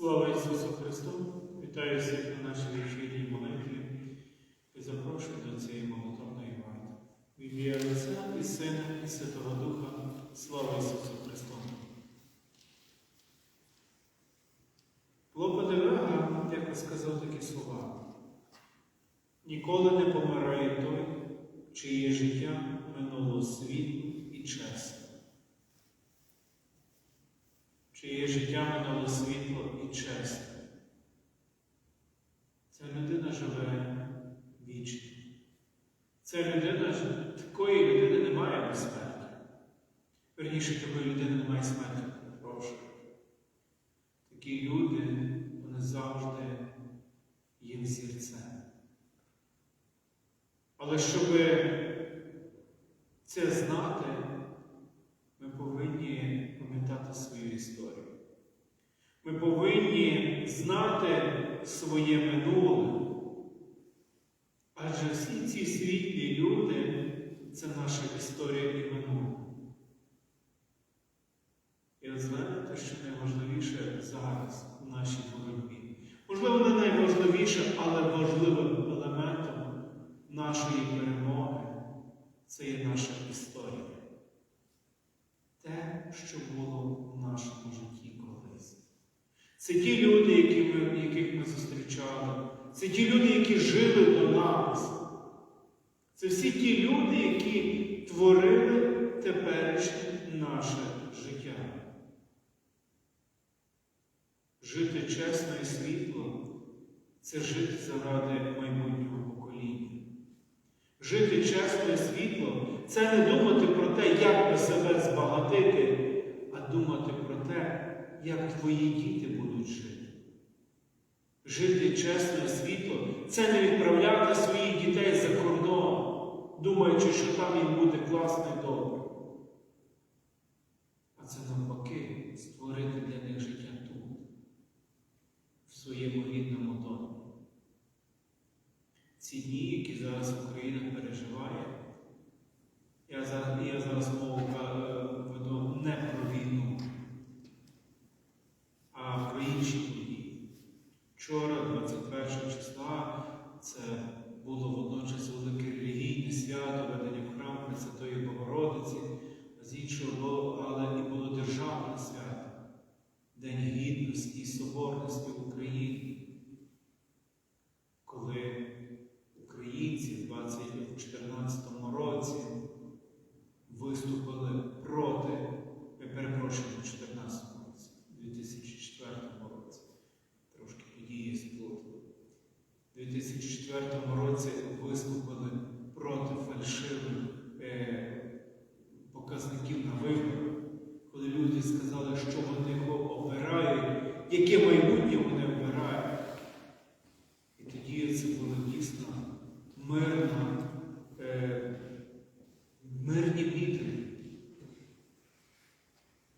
Слава Ісусу Христу! Вітаю всіх на нашій вечірній молитві і запрошую до цієї молитовної варти. В ім'я Отця і Сина, і Святого Духа. Слава Ісусу Христу! Лопа де Вега, як сказав такі слова. Ніколи не помирає той, чиє життя минуло світло і чесно. Чиє життя минуло світло і чесне. Ця людина живе вічно. Ця людина, такої людини немає без смерті. Верніше, такої людини немає смерті, прошу. Такі люди, вони завжди є взірцем. Але щоб це знати, ми повинні пам'ятати свою історію. Ми повинні знати своє минуле. Адже всі ці світлі люди це наша історія і минуле. І от знаєте, що найважливіше зараз у нашій боротьбі. Можливо, не найважливіше, але важливим елементом нашої перемоги це є наша історія. Те, що було в нашому житті колись. Це ті люди, які ми, яких ми зустрічали. Це ті люди, які жили до нас. Це всі ті люди, які творили теперішнє наше життя. Жити чесно і світло це жити заради майбутнього. Жити чесно і світло це не думати про те, як би себе збагатити, а думати про те, як твої діти будуть жити. Жити чесно і світло це не відправляти своїх дітей за кордон, думаючи, що там їм буде класно і добре. А це навпаки створити для них життя тут, в своєму рідному домі. Ці дні, які зараз Україна переживає, я зараз, я зараз мову е, веду не про війну, а про інші події. Вчора, 21 числа, це було водночас велике релігійне свято ведення в храм Пресвятої Богородиці, а з іншого боку, але і було державне свято, День Гідності і Соборності України, коли українці в 2014 році виступили проти, я перепрошую, в 2014 році, у 2004 році, трошки події сплутали. У 2004 році виступили проти фальшивих е, показників на виборах, коли люди сказали, що вони обирають, яке майбутнє вони обирають. І тоді це було дійсно мирна, е, мирні мітинги,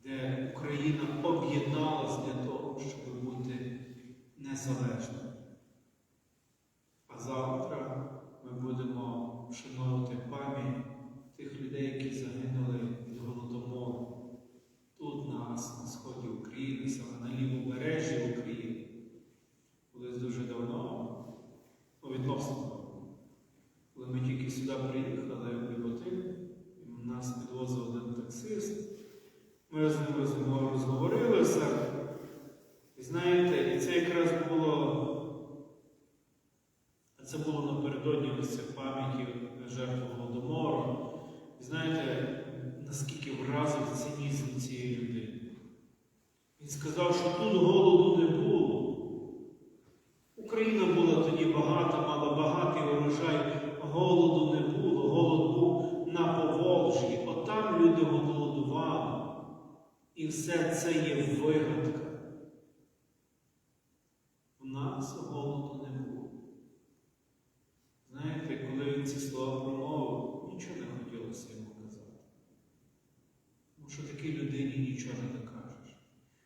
де Україна об'єдналась для того, щоб бути незалежною. А завтра ми будемо вшановувати пам'ять тих людей, які загинули від голодомору. Тут на нас, на сході України, саме на лівобережжі України. Колись дуже давно, ну, відносно, давно, коли ми тільки сюди приїхали в Ліботин, нас підвозив один таксист. Ми з ним розговорилися. І знаєте, і це якраз було, все це є вигадка. У нас голоду не було. Знаєте, коли він ці слова промовив, нічого не хотілося йому казати. Тому що такій людині нічого не докажеш.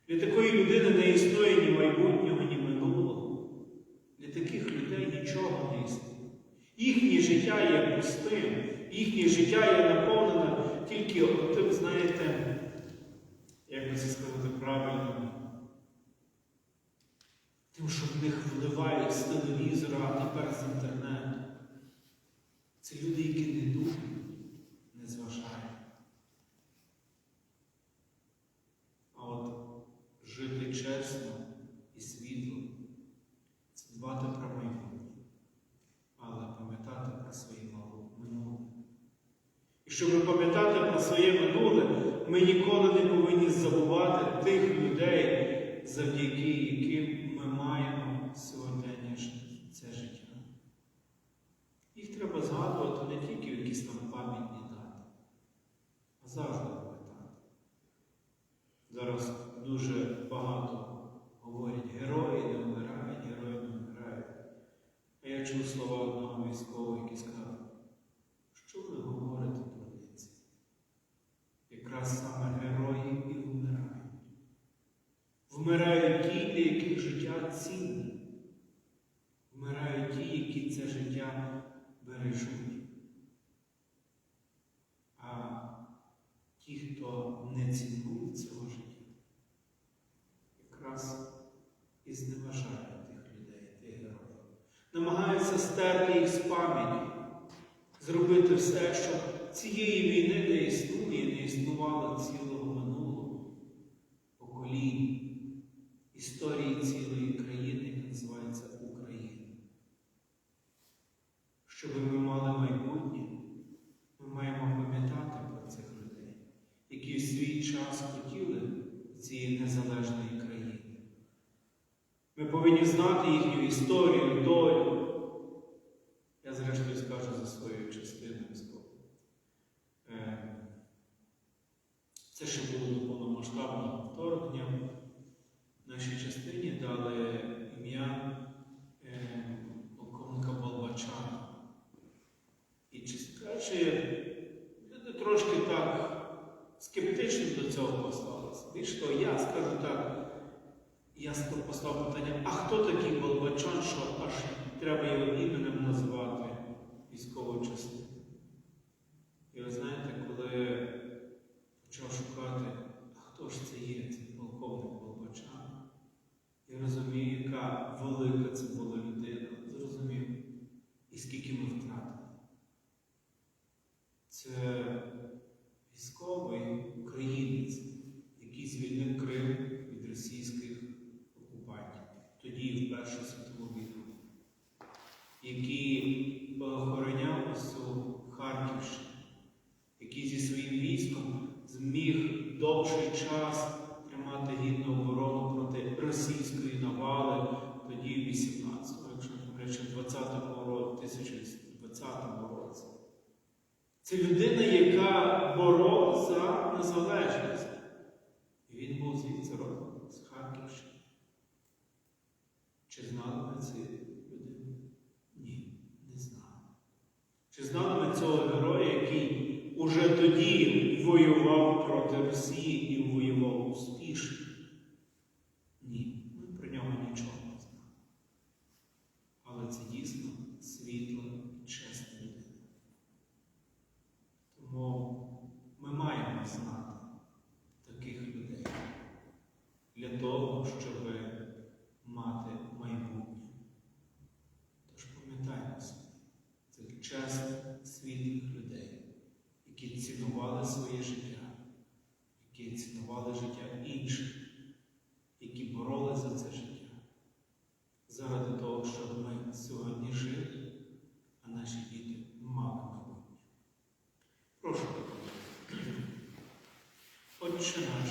Для такої людини не існує ні майбутнього, ні минулого. Для таких людей нічого не існує. Їхнє життя є пустим, їхнє життя є наповнене тільки тим, знаєте, зіставити правильно. Тим, що в них вливають з телевізора, а тепер з інтернету. Це люди, ми ніколи не повинні забувати тих людей, завдяки яким ми маємо сьогодення це життя. Їх треба згадувати не тільки в якісь там пам'ятні дати, а завжди пам'ятати. Зараз дуже багато говорять, герої не вмирають, герої не вмирають. А я чув слова одного військового, який сказав, що ви говорите про це? Якраз саме герої і вмирають. Вмирають ті, для яких цінне. Вмирають ті, які це життя бережуть. А ті, хто не цінує цього життя, якраз і зневажають тих людей, тих героїв. Намагаються стерти їх з пам'яті, зробити все, щоб цієї війни не існує, не існувало цілого минулого покоління, історії цілої країни, яка називається Україна. Щоб ми мали майбутнє, ми маємо пам'ятати про цих людей, які в свій час хотіли цієї незалежної країни. Ми повинні знати їхню історію, долю. Я зрештою скажу за свою частину військову. Е, Це ще було до повномасштабного вторгнення. Нашій частині дали ім'я е, полковника Болбачана. І кажучи, люди трошки так скептично до цього поставилися. Більш того, я скажу так, я поставив питання, а хто такий Болбачан, що аж треба його іменем назвати військовою частину? Це людина, яка боролася за незалежність. І він був звідси родом, з Харківщини. Чи знали ми цю людину? Ні, не знали. Чи знали ми цього героя, який уже тоді воював проти Росії і воював успішно? Ні, ми про нього нічого не знали. Але це дійсно світла і чесна людина. Тому ми маємо знати таких людей для того, щоб мати майбутнє. Тож пам'ятаємо собі чесних, світлих людей, які цінували своє життя, які цінували життя інших, які боролися за це життя, заради того, щоб ми сьогодні жили, а наші діти мали майбутнє. Прошу допомогти. Отче наш,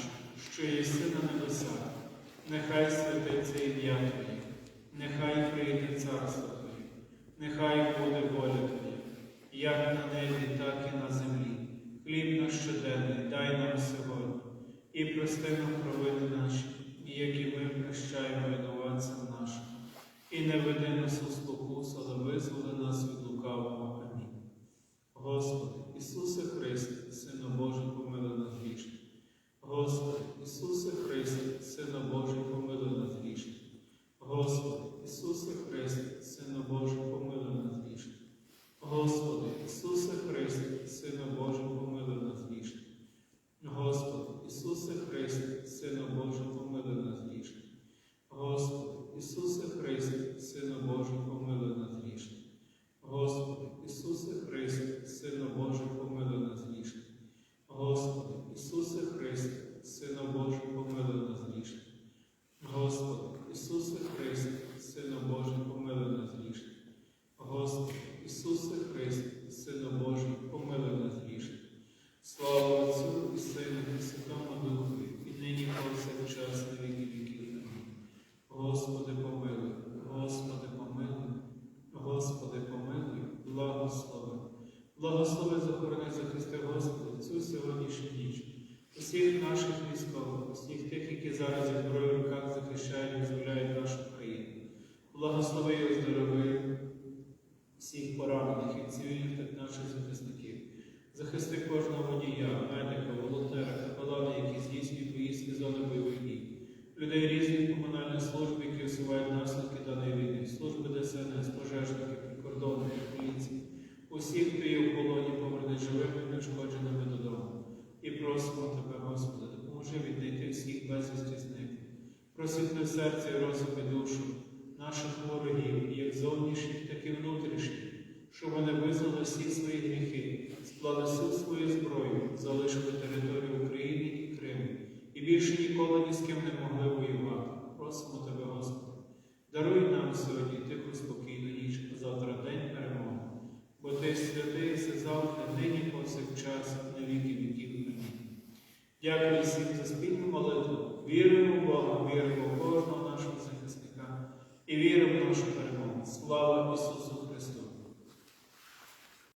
що єси на небесах, нехай святиться ім'я Твоє, нехай прийде царство Твоє, нехай буде як на небі, так і на землі. Хліб наш щоденний дай нам сьогодні, і прости нам провини наші, і як і ми прощаємо винуватцям нашим. І не веди нас у спокусу, але визволи нас від хто є полоні, поверне живими і неушкодженими додому. І просимо Тебе, Господи, допоможи віднайти всіх безвісті зниклих. Просвітли серце і розум і душу наших ворогів, як зовнішніх, так і внутрішніх, щоб вони визнали всі свої гріхи, склали всю свою зброю, залишили територію України і Криму, і більше ніколи ні з ким не могли воювати.